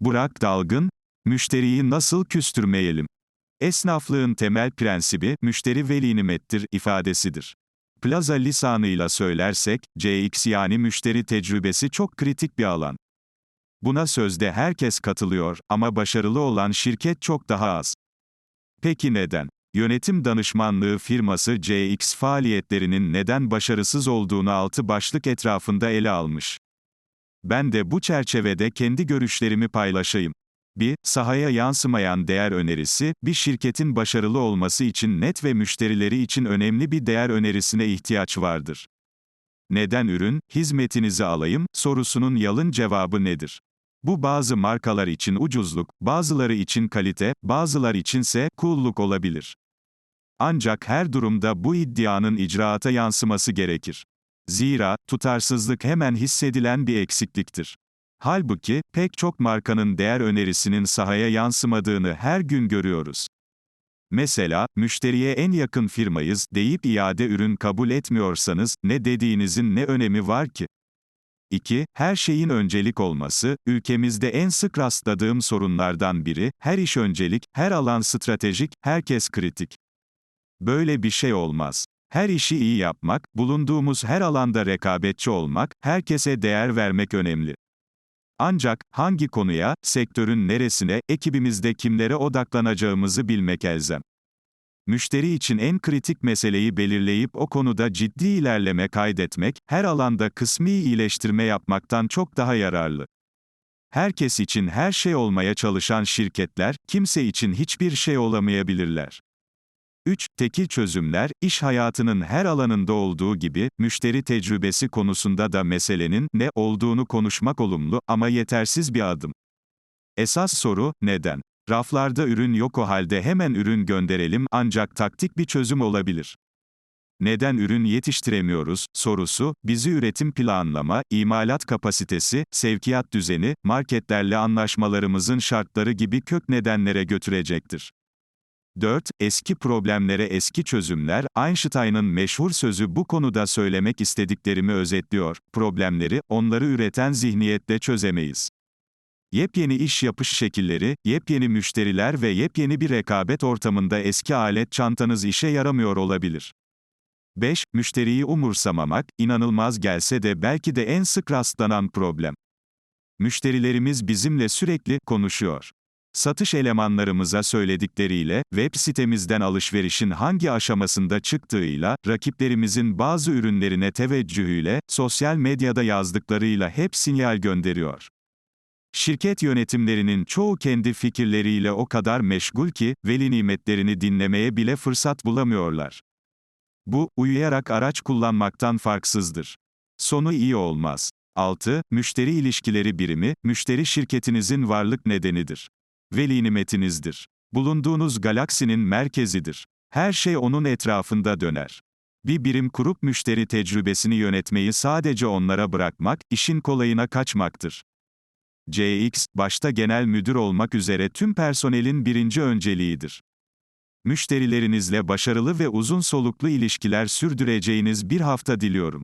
Burak Dalgın, müşteriyi nasıl küstürmeyelim? Esnaflığın temel prensibi, müşteri veli nimettir ifadesidir. Plaza lisanıyla söylersek, CX yani müşteri tecrübesi çok kritik bir alan. Buna sözde herkes katılıyor ama başarılı olan şirket çok daha az. Peki neden? Yönetim danışmanlığı firması CX faaliyetlerinin neden başarısız olduğunu altı başlık etrafında ele almış. Ben de bu çerçevede kendi görüşlerimi paylaşayım. 1. Sahaya yansımayan değer önerisi, bir şirketin başarılı olması için net ve müşterileri için önemli bir değer önerisine ihtiyaç vardır. Neden ürün, hizmetinizi alayım, sorusunun yalın cevabı nedir? Bu bazı markalar için ucuzluk, bazıları için kalite, bazıları içinse cool'luk olabilir. Ancak her durumda bu iddianın icraata yansıması gerekir. Zira, tutarsızlık hemen hissedilen bir eksikliktir. Halbuki, pek çok markanın değer önerisinin sahaya yansımadığını her gün görüyoruz. Mesela, müşteriye en yakın firmayız deyip iade ürün kabul etmiyorsanız, ne dediğinizin ne önemi var ki? 2. Her şeyin öncelik olması, ülkemizde en sık rastladığım sorunlardan biri, her iş öncelik, her alan stratejik, herkes kritik. Böyle bir şey olmaz. Her işi iyi yapmak, bulunduğumuz her alanda rekabetçi olmak, herkese değer vermek önemli. Ancak, hangi konuya, sektörün neresine, ekibimizde kimlere odaklanacağımızı bilmek elzem. Müşteri için en kritik meseleyi belirleyip o konuda ciddi ilerleme kaydetmek, her alanda kısmi iyileştirme yapmaktan çok daha yararlı. Herkes için her şey olmaya çalışan şirketler, kimse için hiçbir şey olamayabilirler. 3. Tekil çözümler, iş hayatının her alanında olduğu gibi, müşteri tecrübesi konusunda da meselenin ne olduğunu konuşmak olumlu ama yetersiz bir adım. Esas soru, neden? Raflarda ürün yok o halde hemen ürün gönderelim ancak taktik bir çözüm olabilir. Neden ürün yetiştiremiyoruz sorusu, bizi üretim planlama, imalat kapasitesi, sevkiyat düzeni, marketlerle anlaşmalarımızın şartları gibi kök nedenlere götürecektir. 4. Eski problemlere eski çözümler, Einstein'ın meşhur sözü bu konuda söylemek istediklerimi özetliyor, problemleri, onları üreten zihniyetle çözemeyiz. Yepyeni iş yapış şekilleri, yepyeni müşteriler ve yepyeni bir rekabet ortamında eski alet çantanız işe yaramıyor olabilir. 5. Müşteriyi umursamamak, inanılmaz gelse de belki de en sık rastlanan problem. Müşterilerimiz bizimle sürekli konuşuyor. Satış elemanlarımıza söyledikleriyle, web sitemizden alışverişin hangi aşamasında çıktığıyla, rakiplerimizin bazı ürünlerine teveccühüyle, sosyal medyada yazdıklarıyla hep sinyal gönderiyor. Şirket yönetimlerinin çoğu kendi fikirleriyle o kadar meşgul ki, veli nimetlerini dinlemeye bile fırsat bulamıyorlar. Bu, uyuyarak araç kullanmaktan farksızdır. Sonu iyi olmaz. 6. Müşteri ilişkileri birimi, müşteri şirketinizin varlık nedenidir. Veli nimetinizdir. Bulunduğunuz galaksinin merkezidir. Her şey onun etrafında döner. Bir birim kurup müşteri tecrübesini yönetmeyi sadece onlara bırakmak, işin kolayına kaçmaktır. CX, başta genel müdür olmak üzere tüm personelin birinci önceliğidir. Müşterilerinizle başarılı ve uzun soluklu ilişkiler sürdüreceğiniz bir hafta diliyorum.